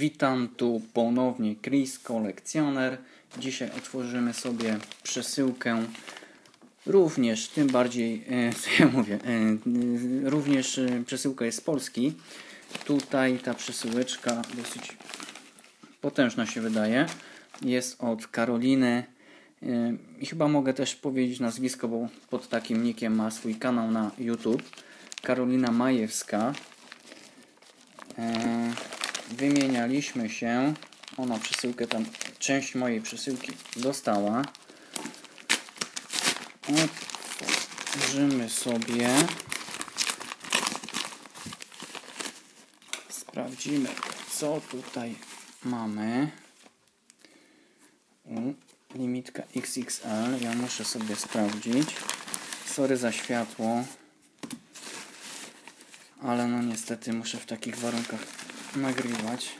Witam tu ponownie Chris Kolekcjoner. Dzisiaj otworzymy sobie przesyłkę również, tym bardziej, e, co ja mówię, e, e, również przesyłka jest z Polski. Tutaj ta przesyłeczka dosyć potężna się wydaje. Jest od Karoliny i chyba mogę też powiedzieć nazwisko, bo pod takim nickiem ma swój kanał na YouTube. Karolina Majewska. Wymienialiśmy się. Ona przesyłkę tam, część mojej przesyłki dostała. Otworzymy sobie. Sprawdzimy, co tutaj mamy. Limitka XXL. Ja muszę sobie sprawdzić. Sorry za światło. Ale no niestety muszę w takich warunkach nagrywać.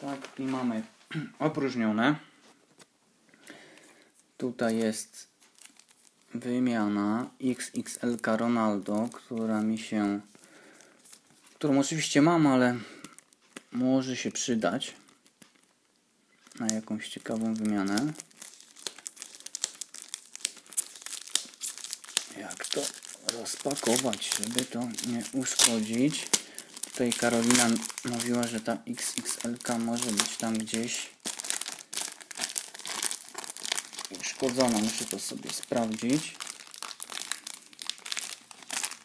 Tak, i mamy opróżnione. Tutaj jest wymiana XXLK Ronaldo, która mi się, którą oczywiście mam, ale może się przydać na jakąś ciekawą wymianę. Jak to rozpakować, żeby to nie uszkodzić? Tutaj Karolina mówiła, że ta XXLK może być tam gdzieś uszkodzona. Muszę to sobie sprawdzić.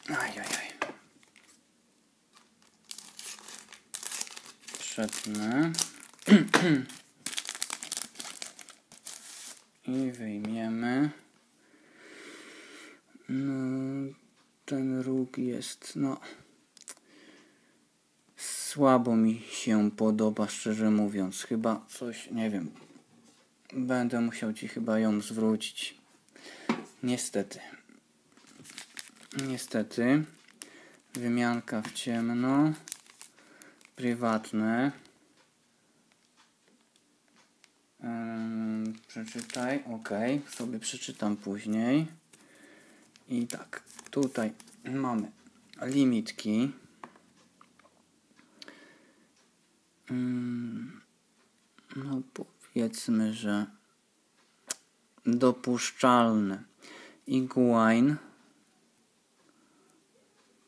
Ajajaj. Przetnę. I wyjmiemy. No, ten róg jest, no, słabo mi się podoba, szczerze mówiąc. Chyba coś, nie wiem, będę musiał Ci chyba ją zwrócić. Niestety. Niestety. Wymianka w ciemno. Prywatne. Przeczytaj. Ok. Sobie przeczytam później. I tak. Tutaj mamy limitki. Ym, no powiedzmy, że dopuszczalne. Iguain,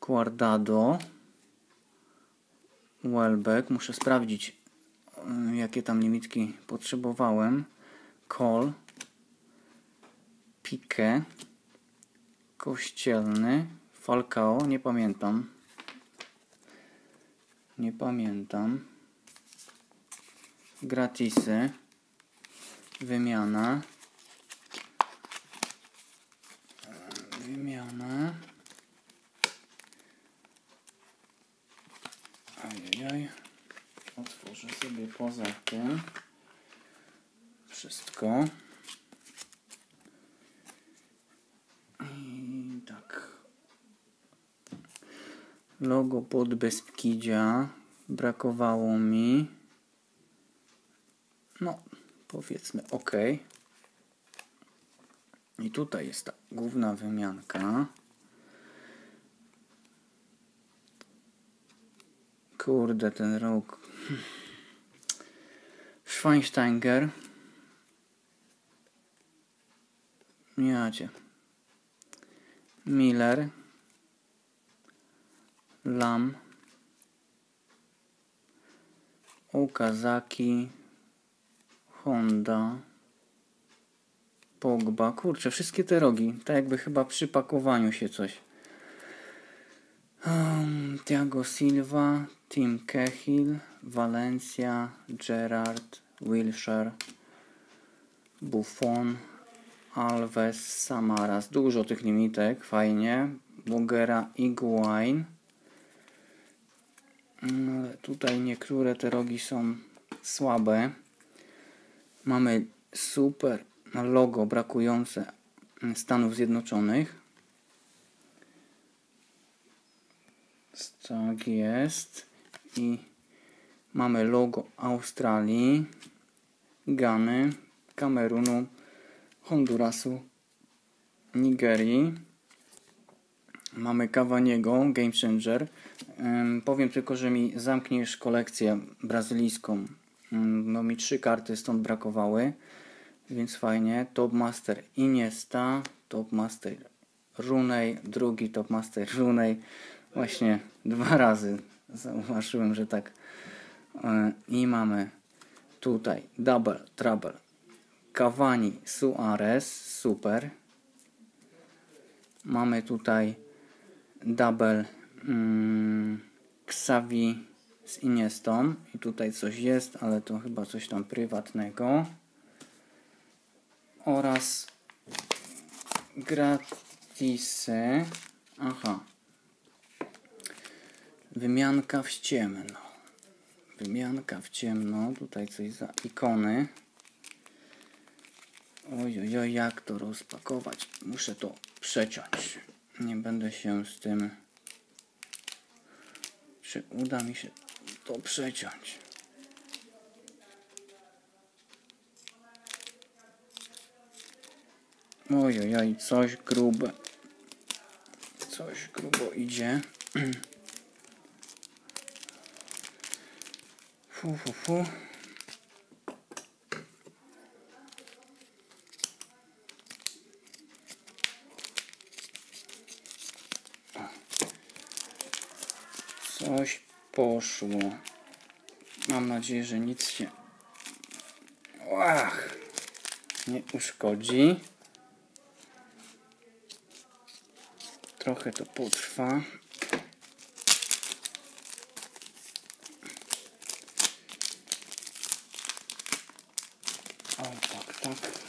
Guardado, Welbeck. Muszę sprawdzić, y, jakie tam limitki potrzebowałem. Col, Pique, Kościelny, Falcao, nie pamiętam. Nie pamiętam. Gratisy. Wymiana. Wymiana. Ajajaj. Otworzę sobie poza tym wszystko. I tak. Logo pod Beskidzia. Brakowało mi. No, powiedzmy OK. I tutaj jest ta główna wymianka. Kurde, ten róg. Schweinsteiger. Jacie. Miller. Lam. Okazaki. Honda. Pogba. Kurczę, wszystkie te rogi. Tak jakby chyba przy pakowaniu się coś. Um, Silva, Tim Cahill, Valencia, Gerard, Wilshire, Buffon, Alves, Samaras. Dużo tych limitek, fajnie. Bogera, Iguain. No, ale tutaj niektóre te rogi są słabe. Mamy super logo brakujące Stanów Zjednoczonych. Tak jest. I mamy logo Australii, Gany, Kamerunu, Hondurasu, Nigerii. Mamy Cavaniego, Game Changer. Powiem tylko, że mi zamkniesz kolekcję brazylijską. No mi trzy karty stąd brakowały, więc fajnie. Top Master Iniesta, Top Master Runej, drugi Top Master Runej. Właśnie dwa razy zauważyłem, że tak. Yy, I mamy tutaj Double Trouble. Cavani Suarez, super. Mamy tutaj double mm, Xavi z Iniestą. I tutaj coś jest, ale to chyba coś tam prywatnego. Oraz gratisy. Aha. Wymianka w ciemno. Wymianka w ciemno. Tutaj coś za ikony. Oj, oj, oj jak to rozpakować? Muszę to przeciąć nie będę się z tym czy uda mi się to przeciąć oj, oj, oj coś grube coś grubo idzie fu, fu, fu. Coś poszło. Mam nadzieję, że nic się Ach, nie uszkodzi. Trochę to potrwa. O, tak, tak.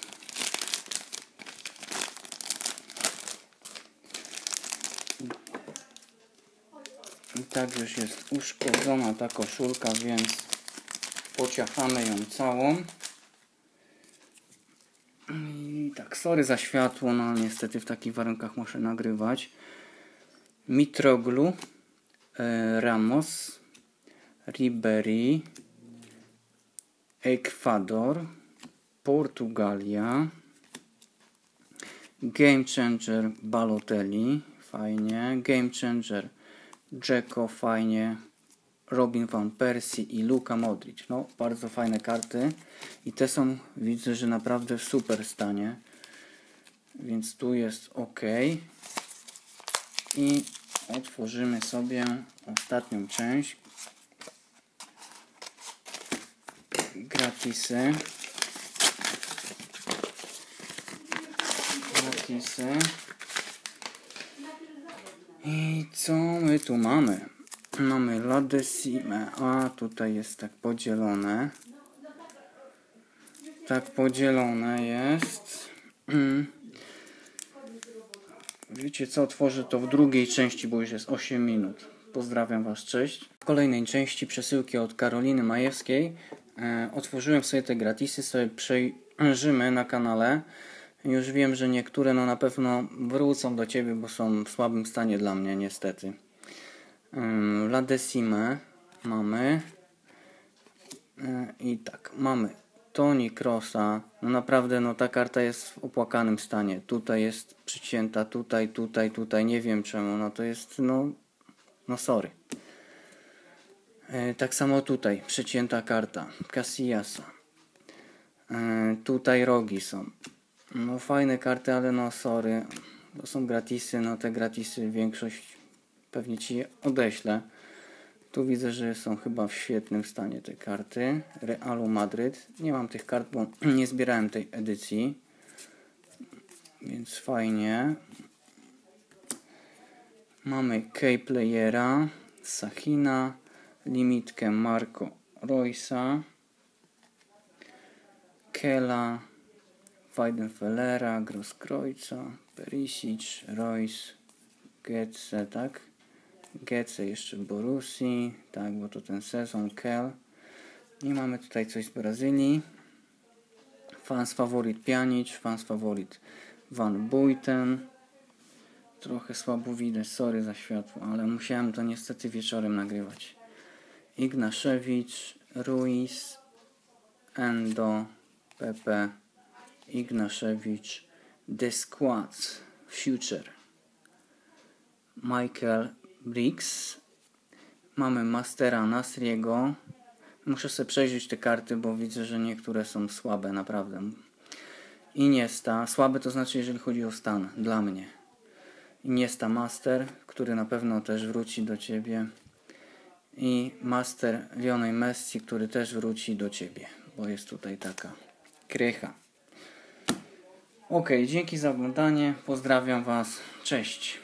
I tak już jest uszkodzona ta koszulka, więc pociachamy ją całą. I tak, sorry za światło, no niestety w takich warunkach muszę nagrywać. Mitroglu, e, Ramos, Ribery, Ekwador, Portugalia, Game Changer Balotelli, fajnie, Game Changer Dzeko, fajnie, Robin Van Persie i Luka Modric. No, bardzo fajne karty i te są, widzę, że naprawdę w super stanie. Więc tu jest ok. I otworzymy sobie ostatnią część. Gratisy. Gratisy. I co my tu mamy? Mamy Ladesime. A tutaj jest tak podzielone. Tak podzielone jest. Mm. Wiecie co, otworzę to w drugiej części, bo już jest 8 minut. Pozdrawiam Was, cześć. W kolejnej części przesyłki od Karoliny Majewskiej e, otworzyłem sobie te gratisy, sobie przejrzymy na kanale. Już wiem, że niektóre no na pewno wrócą do Ciebie, bo są w słabym stanie dla mnie niestety. La Decime mamy. E, I tak, mamy Tony Crossa. No naprawdę, no ta karta jest w opłakanym stanie. Tutaj jest przycięta, tutaj, tutaj, tutaj. Nie wiem czemu. No to jest, no, no sorry. E, tak samo tutaj, przycięta karta. Casillasa. E, tutaj rogi są. No fajne karty, ale no sorry. To są gratisy, no te gratisy większość pewnie Ci odeślę. Tu widzę, że są chyba w świetnym stanie te karty. Realu Madryt. Nie mam tych kart, bo nie zbierałem tej edycji. Więc fajnie. Mamy K-Playera, Sachina, limitkę Marco Roysa, Kela, Weidenfellera, Grosskreutza, Perisic, Royce, Getze, tak? Getze jeszcze Borusi, tak, bo to ten sezon, Kel. I mamy tutaj coś z Brazylii. Fans faworyt Pjanic, fans Van Buiten. Trochę słabo widać, sorry za światło, ale musiałem to niestety wieczorem nagrywać. Ignaszewicz, Ruiz, Endo, Pepe, Ignaszewicz, The Squad, Future. Michael Briggs. Mamy Mastera Nasriego. Muszę sobie przejrzeć te karty, bo widzę, że niektóre są słabe, naprawdę. Iniesta. Słabe to znaczy, jeżeli chodzi o stan, dla mnie. Iniesta Master, który na pewno też wróci do Ciebie. I Master Lionel Messi, który też wróci do Ciebie, bo jest tutaj taka krycha. Ok, dzięki za oglądanie. Pozdrawiam Was. Cześć.